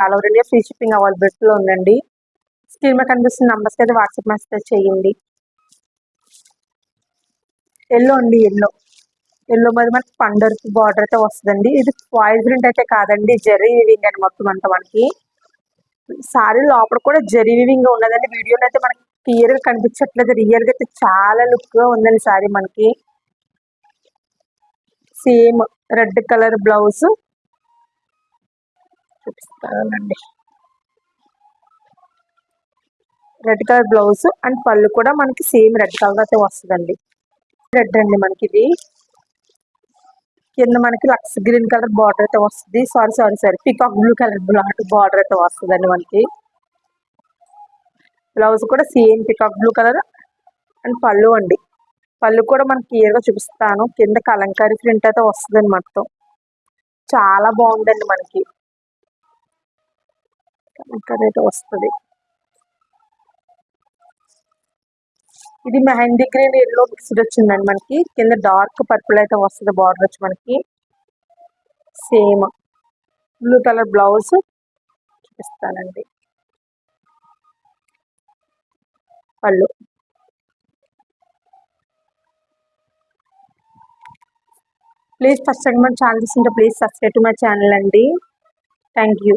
All over India free shipping అవైలబిలిటీలో ఉందండి screen మీద కనిపిస్తున్న నంబర్స్కి అయితే వాట్సాప్ మెసేజ్ చేయండి. ఎల్లో అండి ఎల్లో ఎల్లో మీద మనకి పండర్ బార్డర్ అయితే వస్తుందండి. ఇది ఫాయిల్ ప్రింట్ అయితే కాదండి జరీ వివింగ్ అని మొత్తం అంతా మనకి. సారీ లోపల కూడా జెర్రీ వివింగ్ ఉన్నదండి. వీడియోలో అయితే మనకి క్లియర్గా కనిపించట్లేదు. రియల్గా అయితే చాలా లుక్గా ఉందండి సారీ మనకి. సేమ్ రెడ్ కలర్ బ్లౌజ్ చూపిస్తానండి రెడ్ కలర్ బ్లౌజ్ అండ్ పళ్ళు కూడా మనకి సేమ్ రెడ్ కలర్ అయితే వస్తుందండి. రెడ్ అండి మనకి ఇది. కింద మనకి లక్స్ గ్రీన్ కలర్ బార్డర్ అయితే వస్తుంది. Sorry sorry sorry peacock blue colour border అయితే వస్తుందండి మనకి. బ్లౌజ్ కూడా same peacock blue colour and పళ్ళు అండి. పళ్ళు కూడా మనకి క్లియర్గా చూపిస్తాను. కింద కలంకారీ ప్రింట్ అయితే వస్తుందండి మొత్తం. చాలా బాగుందండి మనకి. కలంకారీ అయితే వస్తుంది. ఇది మెహందీ గ్రీన్ ఎల్లో మిక్స్డ్ వచ్చిందండి మనకి. కింద డార్క్ పర్పుల్ అయితే వస్తుంది బార్డర్ వచ్చి మనకి. సేమ్. బ్లూ కలర్ బ్లౌజ్ చూపిస్తానండి. పళ్ళు. ప్లీజ్ ఫస్ట్ టైం మన ఛానల్ చూస్తుంటే please subscribe to my channel అండి. Thank you.